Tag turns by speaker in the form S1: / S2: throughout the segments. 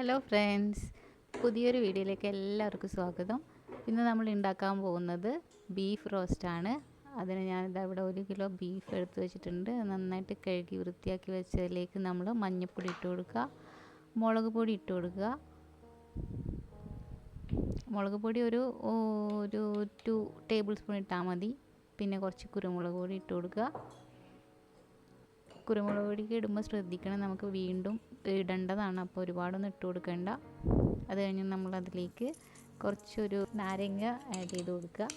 S1: hello friends പുതിയൊരു വീഡിയോയിലേക്ക് എല്ലാവർക്കും സ്വാഗതം ഇന്ന് നമ്മൾ ഉണ്ടാക്കാൻ പോകുന്നത് ബീഫ് റോസ്റ്റാണ് അതിന് ഞാനിതാ ഇവിടെ ഒരു കിലോ ബീഫ് എടുത്ത് വെച്ചിട്ടുണ്ട് നന്നായിട്ട് കഴുകി വൃത്തിയാക്കി വെച്ചതിലേക്ക് നമ്മൾ മഞ്ഞൾപ്പൊടി ഇട്ട് കൊടുക്കുക മുളക് പൊടി ഇട്ട് കൊടുക്കുക മുളക് പൊടി ഒരു ഒരു ടു ടേബിൾ സ്പൂൺ ഇട്ടാൽ മതി പിന്നെ കുറച്ച് കുരുമുളക് പൊടി ഇട്ട് കൊടുക്കുക കുരുമുളക് പൊടിക്ക് ഇടുമ്പോൾ ശ്രദ്ധിക്കണം നമുക്ക് വീണ്ടും ഇടേണ്ടതാണ് അപ്പോൾ ഒരുപാടൊന്നും ഇട്ട് കൊടുക്കേണ്ട അത് കഴിഞ്ഞ് നമ്മൾ അതിലേക്ക് കുറച്ചൊരു നാരങ്ങ ആഡ് ചെയ്ത് കൊടുക്കുക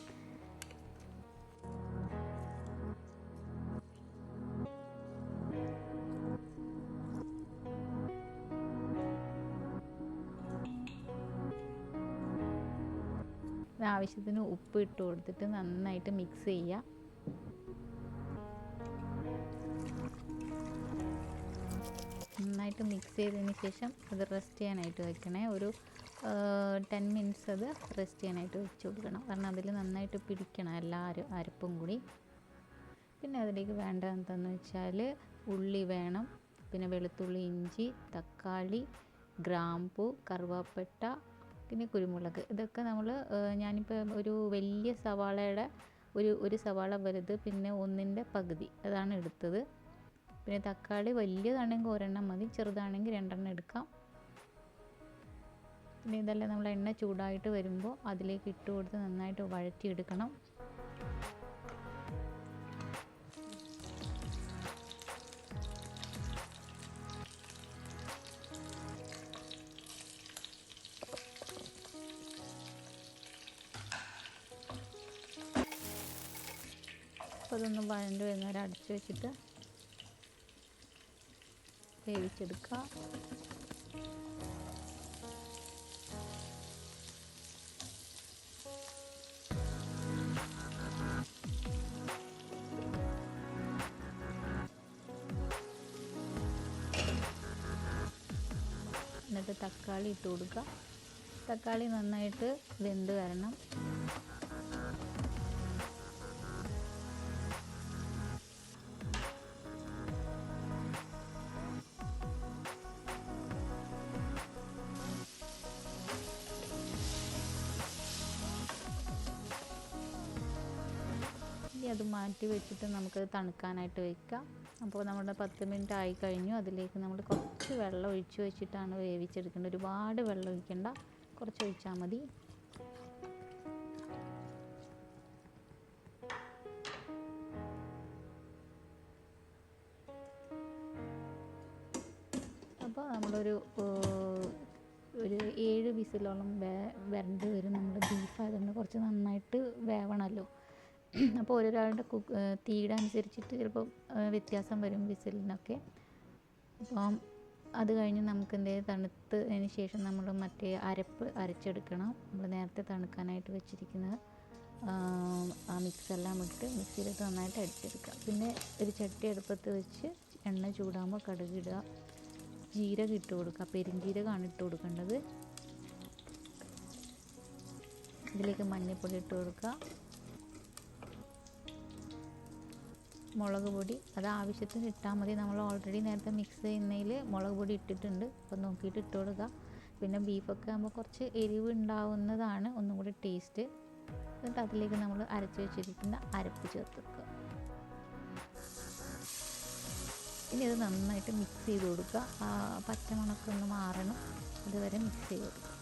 S1: ആവശ്യത്തിന് ഉപ്പ് ഇട്ട് കൊടുത്തിട്ട് നന്നായിട്ട് മിക്സ് ചെയ്യുക നന്നായിട്ട് മിക്സ് ചെയ്തതിന് ശേഷം അത് റെസ്റ്റ് ചെയ്യാനായിട്ട് വെക്കണേ ഒരു ടെൻ മിനിറ്റ്സ് അത് റെസ്റ്റ് ചെയ്യാനായിട്ട് വെച്ച് കൊടുക്കണം കാരണം അതിൽ നന്നായിട്ട് പിടിക്കണം എല്ലാ അര അരപ്പും കൂടി പിന്നെ അതിലേക്ക് വേണ്ട എന്താണെന്ന് വെച്ചാൽ ഉള്ളി വേണം പിന്നെ വെളുത്തുള്ളി ഇഞ്ചി തക്കാളി ഗ്രാമ്പു കറുവാപ്പട്ട പിന്നെ കുരുമുളക് ഇതൊക്കെ നമ്മൾ ഞാനിപ്പോൾ ഒരു വലിയ സവാളയുടെ ഒരു ഒരു സവാള വലുത് പിന്നെ ഒന്നിൻ്റെ പകുതി അതാണ് എടുത്തത് പിന്നെ തക്കാളി വലിയതാണെങ്കിൽ ഒരെണ്ണം മതി ചെറുതാണെങ്കിൽ രണ്ടെണ്ണം എടുക്കാം പിന്നെ ഇതെല്ലാം നമ്മൾ എണ്ണ ചൂടായിട്ട് വരുമ്പോൾ അതിലേക്ക് ഇട്ട് കൊടുത്ത് നന്നായിട്ട് വഴറ്റിയെടുക്കണം അപ്പോൾ അതൊന്ന് വഴണ്ട് വരുന്നവരെ അടച്ചു വെച്ചിട്ട് വേവിച്ചെടുക്കുക എന്നിട്ട് തക്കാളി ഇട്ട് കൊടുക്കുക തക്കാളി നന്നായിട്ട് വെന്ത് വരണം അത് മാറ്റി വെച്ചിട്ട് നമുക്ക് തണുക്കാനായിട്ട് വയ്ക്കാം അപ്പോൾ നമ്മുടെ പത്ത് മിനിറ്റ് ആയി കഴിഞ്ഞു അതിലേക്ക് നമ്മൾ കുറച്ച് വെള്ളം ഒഴിച്ച് വെച്ചിട്ടാണ് വേവിച്ചെടുക്കേണ്ടത് ഒരുപാട് വെള്ളം ഒഴിക്കേണ്ട കുറച്ച് ഒഴിച്ചാൽ മതി അപ്പോൾ നമ്മളൊരു ഒരു ഏഴ് വിസിലോളം വേ വരേണ്ടി വരും നമ്മുടെ ബീഫ് ആയതുകൊണ്ട് കുറച്ച് നന്നായിട്ട് വേവണമല്ലോ അപ്പോൾ ഓരോരാളുടെ കുക്ക് തീയുടെ അനുസരിച്ചിട്ട് ചിലപ്പോൾ വ്യത്യാസം വരും വിസിലിനൊക്കെ അപ്പോൾ അത് കഴിഞ്ഞ് നമുക്ക് എന്തെങ്കിലും അതിന് ശേഷം നമ്മൾ മറ്റേ അരപ്പ് അരച്ചെടുക്കണം നമ്മൾ നേരത്തെ തണുക്കാനായിട്ട് വെച്ചിരിക്കുന്നത് ആ മിക്സെല്ലാം ഇട്ട് മിക്സിയിലിട്ട് നന്നായിട്ട് അടിച്ചെടുക്കുക പിന്നെ ഒരു ചട്ടി അടുപ്പത്ത് വെച്ച് എണ്ണ ചൂടാകുമ്പോൾ കടുക് ഇടുക ജീരകം ഇട്ട് കൊടുക്കുക പെരുംജീരകമാണ് ഇട്ട് കൊടുക്കേണ്ടത് ഇതിലേക്ക് മഞ്ഞൾപ്പൊടി ഇട്ട് കൊടുക്കുക മുളക് പൊടി അത് ആവശ്യത്തിന് ഇട്ടാൽ മതി നമ്മൾ ഓൾറെഡി നേരത്തെ മിക്സ് ചെയ്യുന്നതിൽ മുളക് പൊടി ഇട്ടിട്ടുണ്ട് അപ്പോൾ നോക്കിയിട്ട് ഇട്ട് കൊടുക്കുക പിന്നെ ബീഫൊക്കെ ആകുമ്പോൾ കുറച്ച് എരിവ് ഉണ്ടാവുന്നതാണ് ഒന്നും കൂടി ടേസ്റ്റ് എന്നിട്ട് അതിലേക്ക് നമ്മൾ അരച്ച് വെച്ചിരിക്കുന്ന അരപ്പ് ചേർത്ത് വെക്കുക ഇനി ഇത് നന്നായിട്ട് മിക്സ് ചെയ്ത് കൊടുക്കുക പച്ചമുണക്കൊന്ന് മാറണം അതുവരെ മിക്സ് ചെയ്ത് കൊടുക്കുക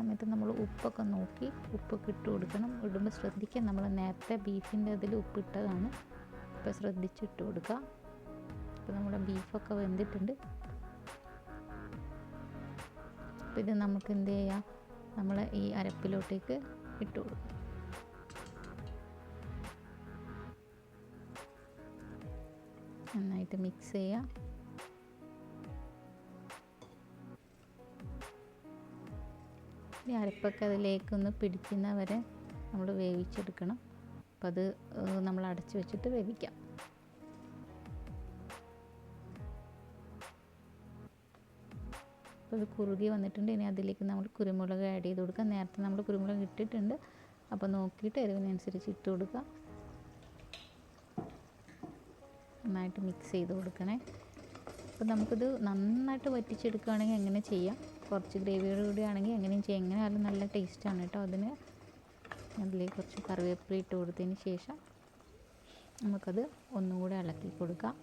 S1: സമയത്ത് നമ്മൾ ഉപ്പൊക്കെ നോക്കി ഉപ്പൊക്കെ ഇട്ട് കൊടുക്കണം ഇടുമ്പോൾ ശ്രദ്ധിക്കുക നമ്മൾ നേരത്തെ ബീഫിൻ്റെ അതിൽ ഉപ്പിട്ടതാണ് ഇപ്പോൾ ശ്രദ്ധിച്ചിട്ട് കൊടുക്കുക ഇപ്പോൾ നമ്മുടെ ബീഫൊക്കെ വെന്തിട്ടുണ്ട് അപ്പോൾ ഇത് നമുക്ക് എന്ത് ചെയ്യാം നമ്മൾ ഈ അരപ്പിലോട്ടേക്ക് ഇട്ട് കൊടുക്കും നന്നായിട്ട് മിക്സ് ചെയ്യാം ഈ അരപ്പൊക്കെ അതിലേക്കൊന്ന് പിടിക്കുന്ന വരെ നമ്മൾ വേവിച്ചെടുക്കണം അപ്പം അത് നമ്മൾ അടച്ചു വെച്ചിട്ട് വേവിക്കാം അപ്പോൾ ഇത് കുറുകി വന്നിട്ടുണ്ട് ഇനി അതിലേക്ക് നമ്മൾ കുരുമുളക് ആഡ് ചെയ്ത് കൊടുക്കുക നേരത്തെ നമ്മൾ കുരുമുളക് ഇട്ടിട്ടുണ്ട് അപ്പോൾ നോക്കിയിട്ട് എരിവിനനുസരിച്ച് ഇട്ട് കൊടുക്കുക നന്നായിട്ട് മിക്സ് ചെയ്ത് കൊടുക്കണേ അപ്പോൾ നമുക്കിത് നന്നായിട്ട് വറ്റിച്ചെടുക്കുകയാണെങ്കിൽ എങ്ങനെ ചെയ്യാം കുറച്ച് ഗ്രേവിയോട് കൂടി ആണെങ്കിൽ എങ്ങനെയും ചെയ്യാം എങ്ങനെ ആയാലും നല്ല ടേസ്റ്റാണ് കേട്ടോ അതിന് അതിലേക്ക് കുറച്ച് കറിവേപ്പില ഇട്ട് കൊടുത്തതിന് ശേഷം നമുക്കത് ഒന്നുകൂടെ ഇളക്കി കൊടുക്കാം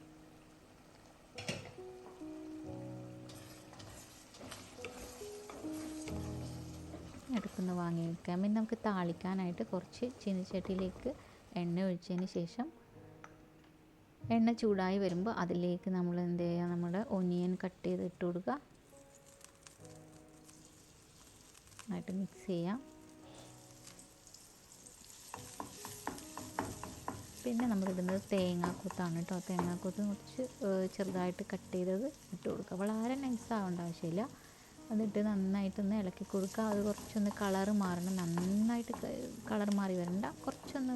S1: എടുക്കുന്ന വാങ്ങി വയ്ക്കാം പിന്നെ നമുക്ക് താളിക്കാനായിട്ട് കുറച്ച് ചീനച്ചട്ടിയിലേക്ക് എണ്ണ ഒഴിച്ചതിന് ശേഷം എണ്ണ ചൂടായി വരുമ്പോൾ അതിലേക്ക് നമ്മൾ എന്ത് ചെയ്യുക നമ്മുടെ ഒനിയൻ കട്ട് ചെയ്ത് ഇട്ട് കൊടുക്കുക നന്നായിട്ട് മിക്സ് ചെയ്യാം പിന്നെ നമ്മൾ ഇടുന്നത് തേങ്ങാക്കൊത്താണ് കേട്ടോ തേങ്ങാക്കൊത്ത് കുറച്ച് ചെറുതായിട്ട് കട്ട് ചെയ്തത് ഇട്ട് കൊടുക്കുക വളരെ നൈസ് ആവേണ്ട ആവശ്യമില്ല അതിട്ട് നന്നായിട്ടൊന്ന് ഇളക്കി കൊടുക്കുക അത് കുറച്ചൊന്ന് കളർ മാറണം നന്നായിട്ട് കളർ മാറി വരണ്ട കുറച്ചൊന്ന്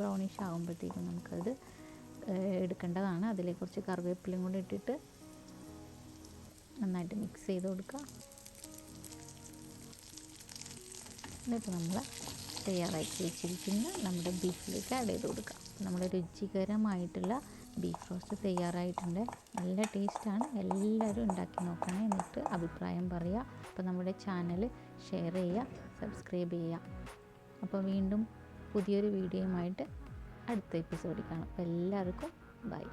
S1: ബ്രൗണിഷ് ആകുമ്പോഴത്തേക്കും നമുക്കത് എടുക്കേണ്ടതാണ് അതിലേക്ക് കുറച്ച് കറിവേപ്പിലയും കൂടി ഇട്ടിട്ട് നന്നായിട്ട് മിക്സ് ചെയ്ത് കൊടുക്കുക എന്നിട്ട് നമ്മൾ തയ്യാറാക്കി വെച്ചിരിക്കുന്ന നമ്മുടെ ബീഫിലേക്ക് ആഡ് ചെയ്ത് കൊടുക്കാം നമ്മുടെ രുചികരമായിട്ടുള്ള ബീഫ് റോസ്റ്റ് തയ്യാറായിട്ടുണ്ട് നല്ല ടേസ്റ്റാണ് എല്ലാവരും ഉണ്ടാക്കി നോക്കണേ എന്നിട്ട് അഭിപ്രായം പറയുക അപ്പോൾ നമ്മുടെ ചാനൽ ഷെയർ ചെയ്യുക സബ്സ്ക്രൈബ് ചെയ്യുക അപ്പോൾ വീണ്ടും പുതിയൊരു വീഡിയോയുമായിട്ട് അടുത്ത എപ്പിസോഡിൽ കാണാം അപ്പോൾ എല്ലാവർക്കും ബൈ